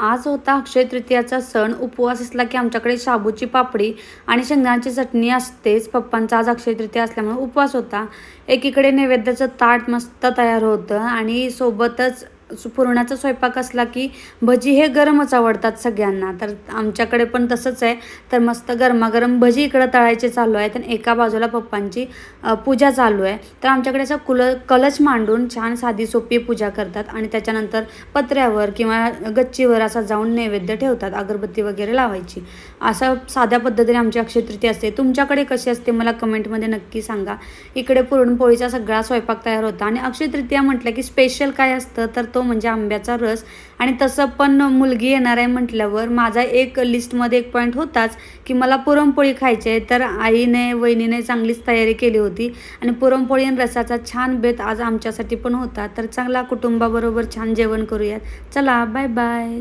आज होता अक्षय तृतीयाचा सण. उपवास असला की आमच्याकडे शाबूची पापडी आणि शेंगदाण्याची चटणी असतेच. पप्पांचा आज अक्षय तृतीया असल्यामुळे उपवास होता. एकीकडे नैवेद्याचं ताट मस्त तयार होतं आणि सोबतच पुरणाचा स्वयंपाक असला की भजी हे गरमच आवडतात सगळ्यांना. तर आमच्याकडे पण तसंच आहे. तर मस्त गरमागरम भजी इकडं तळायचे चालू आहे तर एका बाजूला पप्पांची पूजा चालू आहे. तर आमच्याकडे असं कुल कलश मांडून छान साधी सोपी पूजा करतात आणि त्याच्यानंतर पत्र्यावर किंवा गच्चीवर असा जाऊन नैवेद्य ठेवतात अगरबत्ती वगैरे लावायची. असं साध्या पद्धतीने आमची अक्षय तृतीया असते. तुमच्याकडे कशी असते मला कमेंटमध्ये नक्की सांगा. इकडे पुरणपोळीचा सगळा स्वयंपाक तयार होता आणि अक्षय तृतीया म्हटलं की स्पेशल काय असतं तर तो तो म्हणजे आंब्याचा रस. आणि तसं पण मुलगी येणार आहे म्हटल्यावर माझा एक लिस्टमध्ये एक पॉईंट होताच की मला पुरणपोळी खायची आहे. तर आईने वहिनीने चांगलीच तयारी केली होती. आणि पुरणपोळी आणि रसाचा छान बेत आज आमच्यासाठी पण होता. तर चांगला कुटुंबाबरोबर छान जेवण करूयात. चला बाय बाय